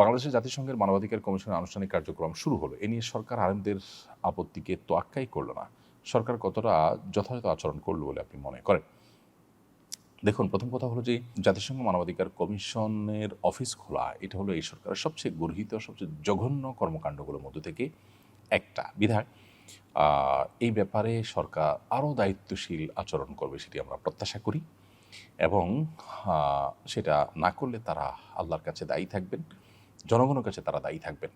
বাংলাদেশের জাতিসংঘের মানবাধিকার কমিশনের আনুষ্ঠানিক কার্যক্রম শুরু হলো। এ নিয়ে সরকার আলেমদের আপত্তিকে তোয়াক্কাই করল না। সরকার কতটা যথাযথ আচরণ করল বলে আপনি মনে করেন? দেখুন, প্রথম কথা হলো যে, জাতিসংঘ মানবাধিকার কমিশনের অফিস খোলা, এটা হলো এই সরকারের সবচেয়ে গর্হিত, সবচেয়ে জঘন্য কর্মকাণ্ডগুলোর মধ্যে থেকে একটা বিধায় এই ব্যাপারে সরকার আরও দায়িত্বশীল আচরণ করবে সেটি আমরা প্রত্যাশা করি এবং সেটা না করলে তারা আল্লাহর কাছে দায়ী থাকবেন। জনগণের কাছে তারা দায়ী থাকবেন।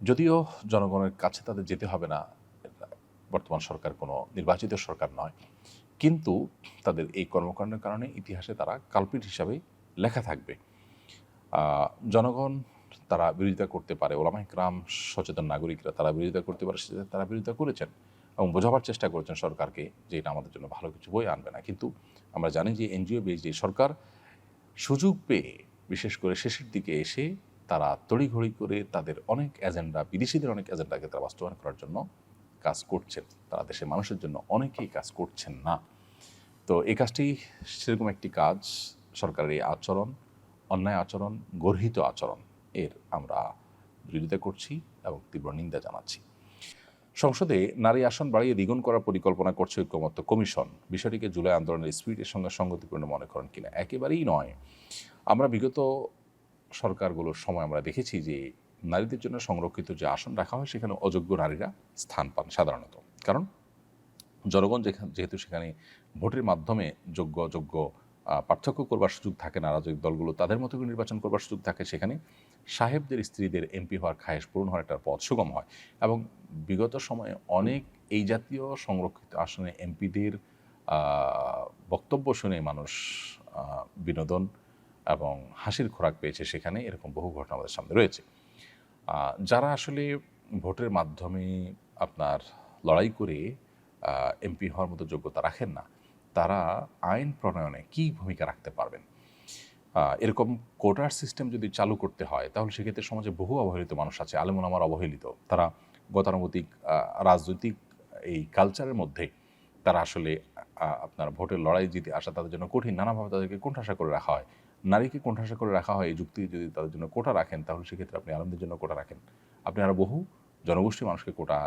যদিও জনগণের কাছে তাদের যেতে হবে না, বর্তমান সরকার কোনো নির্বাচিত সরকার নয়। কিন্তু তাদের এই কর্মকাণ্ডের কারণে ইতিহাসে তারা কালপিট হিসাবে লেখা থাকবে। জনগণ তারা বিরোধিতা করতে পারে ওলামা গ্রাম সচেতন নাগরিকরা তারা বিরোধিতা করতে পারে, সেটা তারা বিরোধিতা করেছেন এবং বোঝাবার চেষ্টা করেছেন সরকারকে যে এটা আমাদের জন্য ভালো কিছু বই আনবে না। কিন্তু আমরা জানি যে এনজিও বেস যে সরকার সুযোগ পেয়ে বিশেষ করে শেষের দিকে এসে তারা তড়িঘড়ি করে তাদের অনেক এজেন্ডা, বিদেশিদের অনেক এজেন্ডাকে তারা বাস্তবায়ন করার জন্য কাজ করছেন। তারা দেশের মানুষের জন্য অনেকেই কাজ করছেন না। তো এই কাজটি সেরকম একটি কাজ, সরকারের এই আচরণ, অন্যায় আচরণ, গর্হিত আচরণ, এর আমরা বিরোধিতা করছি এবং তীব্র নিন্দা জানাচ্ছি। সংসদে নারী আসন বাড়িয়ে দ্বিগুণ করার পরিকল্পনা করছে ঐক্যমত্য কমিশন। বিষয়টিকে জুলাই আন্দোলনের স্পিরিটের সঙ্গে সঙ্গতিপূর্ণ মনে করেন কিনা একেবারেই নয়। আমরা বিগত সরকারগুলোর সময় আমরা দেখেছি যে নারীদের জন্য সংরক্ষিত যে আসন রাখা হয়, সেখানে অযোগ্য নারীরা স্থান পান সাধারণত। কারণ জনগণ যেহেতু সেখানে ভোটের মাধ্যমে যোগ্য অযোগ্য পার্থক্য করবার সুযোগ থাকে না রাজনৈতিক দলগুলো তাদের মতো করে নির্বাচন করবার সুযোগ থাকে, সেখানে সাহেবদের, স্ত্রীদের এমপি হওয়ার খায়েশ পূরণ হওয়ার একটা পথ সুগম হয়। এবং বিগত সময়ে অনেক এই জাতীয় সংরক্ষিত আসনে এমপিদের বক্তব্য শুনে মানুষ বিনোদন এবং হাসির খোরাক পেয়েছে সেখানে, এরকম বহু ঘটনা আমাদের সামনে রয়েছে। যারা আসলে ভোটের মাধ্যমে আপনার লড়াই করে এমপি হওয়ার মতো যোগ্যতা রাখেন না, তারা আইন প্রণয়নে কী ভূমিকা রাখতে পারবেন? এরকম কোটার সিস্টেম যদি চালু করতে হয়, তাহলে সেক্ষেত্রে সমাজে বহু অবহেলিত মানুষ আছে, আলেমুল আমার অবহেলিত। তারা গতানুগতিক রাজনৈতিক এই কালচারের মধ্যে তারা আসলে আপনার ভোটের লড়াই জিতে আসা তাদের জন্য কঠিন, নানাভাবে তাদেরকে কোণঠাসা করে রাখা হয়। নারীকে কোণঠাসা করে রাখা হয়, এই যুক্তি যদি তাদের জন্য কোটা রাখেন, তাহলে সেক্ষেত্রে আপনি আলমদের জন্য কোটা রাখেন। আপনি আরও বহু জনগোষ্ঠী মানুষকে কোটা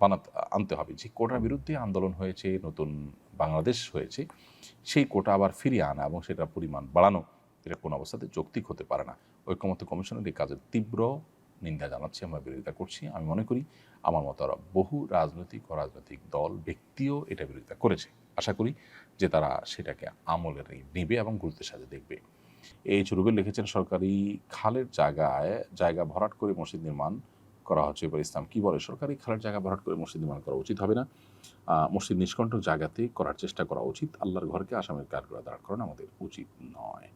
বানাতে, আনতে হবে। যে কোটার বিরুদ্ধে আন্দোলন হয়েছে, নতুন বাংলাদেশ হয়েছে, সেই কোটা আবার ফিরিয়ে আনা এবং সেটার পরিমাণ বাড়ানো, এটা কোনো অবস্থাতে যৌক্তিক হতে পারে না। ঐক্যমত্য কমিশনের এই কাজের তীব্র নিন্দা জানাচ্ছি, আমরা বিরোধিতা করছি। আমি মনে করি আমার মতো আরও বহু রাজনৈতিক ও রাজনৈতিক দল, ব্যক্তিও এটা বিরোধিতা করেছে। আশা করি যে তারা সেটাকে আমলের নেবে এবং গুরুত্বের সাথে দেখবে। এই রুবেল লিখেছেন সরকারি খালের জায়গায়, জায়গা ভরাট করে মসজিদ নির্মাণ করা হচ্ছে। এবার ইসলাম কি বলে? সরকারি খালের জায়গা ভরাট করে মসজিদ নির্মাণ করা উচিত হবে না? মসজিদ নিষ্কণ্টক জায়গাতে করার চেষ্টা করা উচিত। আল্লাহর ঘরকে আসামের কারগুলা দাঁড় করানো আমাদের উচিত নয়।